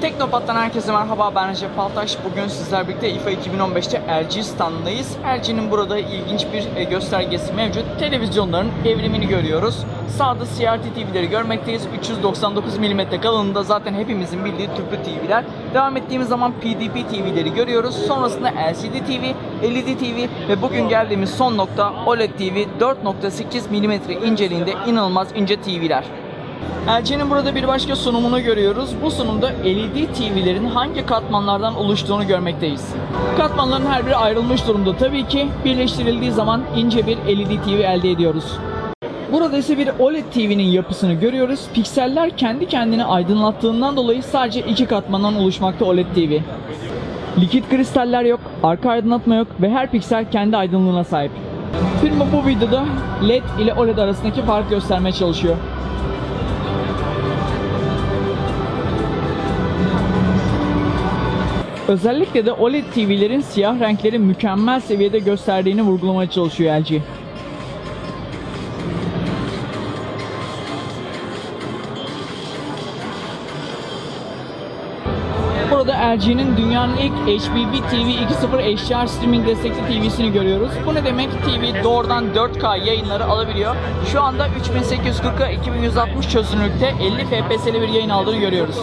Teknopat'tan herkese merhaba ben Recep Paltaş. Bugün sizler birlikte IFA 2015'te LG standındayız. LG'nin burada ilginç bir e, göstergesi mevcut. Televizyonların evrimini görüyoruz. Sağda CRT TV'leri görmekteyiz. 399 mm kalınlığında zaten hepimizin bildiği tüplü TV'ler. Devam ettiğimiz zaman PDP TV'leri görüyoruz. Sonrasında LCD TV, LED TV ve bugün geldiğimiz son nokta OLED TV 4.8 mm inceliğinde inanılmaz ince TV'ler. LG'nin burada bir başka sunumunu görüyoruz. Bu sunumda LED TV'lerin hangi katmanlardan oluştuğunu görmekteyiz. Katmanların her biri ayrılmış durumda tabii ki. Birleştirildiği zaman ince bir LED TV elde ediyoruz. Burada ise bir OLED TV'nin yapısını görüyoruz. Pikseller kendi kendini aydınlattığından dolayı sadece iki katmandan oluşmakta OLED TV. Likit kristaller yok, arka aydınlatma yok ve her piksel kendi aydınlığına sahip. Firma bu videoda LED ile OLED arasındaki fark göstermeye çalışıyor. Özellikle de OLED TV'lerin siyah renkleri mükemmel seviyede gösterdiğini vurgulamaya çalışıyor LG. Burada LG'nin dünyanın ilk HBB TV 2.0 HDR streaming destekli TV'sini görüyoruz. Bu ne demek? TV doğrudan 4K yayınları alabiliyor. Şu anda 3840'a 2160 çözünürlükte 50 FPS'li bir yayın aldığını görüyoruz.